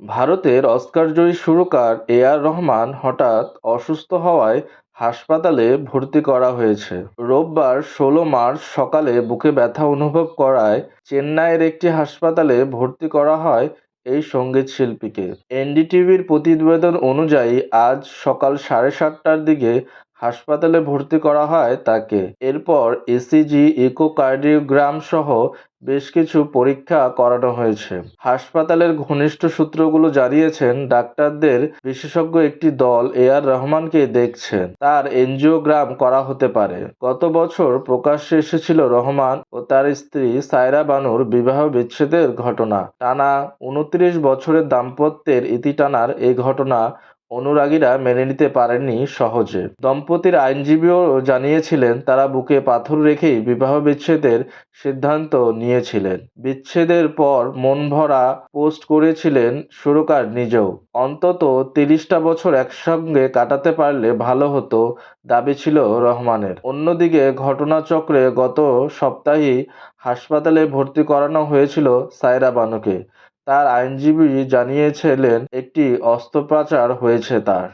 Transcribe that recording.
ভারতের অস্কারজয়ী সুরকার এ আর রহমান হঠাৎ অসুস্থ হওয়ায় হাসপাতালে ভর্তি করা হয়েছে। রোববার ষোলো মার্চ সকালে বুকে ব্যথা অনুভব করায় চেন্নাইয়ের একটি হাসপাতালে ভর্তি করা হয় এই সংগীত শিল্পীকে। এনডিটিভির প্রতিবেদন অনুযায়ী আজ সকাল সাড়ে সাতটার দিকে হাসপাতালে ভর্তি করা হয় তাকে। এরপর ইসিজি ইকোকার্ডিওগ্রাম সহ বেশ কিছু পরীক্ষা করানো হয়েছে। হাসপাতালের ঘনিষ্ঠ সূত্রগুলো জানিয়েছেন, ডাক্তারদের বিশেষজ্ঞ একটি দল এ আর রহমানকে দেখছেন। তার এনজিওগ্রাম করা হতে পারে। গত বছর প্রকাশ্যে এসেছিল রহমান ও তার স্ত্রী সায়রা বানুর বিবাহ বিচ্ছেদের ঘটনা। টানা উনত্রিশ বছরের দাম্পত্যের ইতি টানার এই ঘটনা অনুরাগীরা মেনে নিতে পারেননি সহজে। দম্পতির আইনজীবীও জানিয়েছিলেন, তারা বুকে পাথর রেখেই বিবাহ বিচ্ছেদের সিদ্ধান্ত নিয়েছিলেন। বিচ্ছেদের পর মনভরা পোস্ট করেছিলেন সুরকার নিজেও। অন্তত তিরিশটা বছর একসঙ্গে কাটাতে পারলে ভালো হতো দাবি ছিল রহমানের। অন্যদিকে ঘটনাচক্রে গত সপ্তাহেই হাসপাতালে ভর্তি করানো হয়েছিল সায়রা বানুকে। তার আইনজীবী জানিয়েছিলেন একটি অস্ত্রোপচার হয়েছে তার।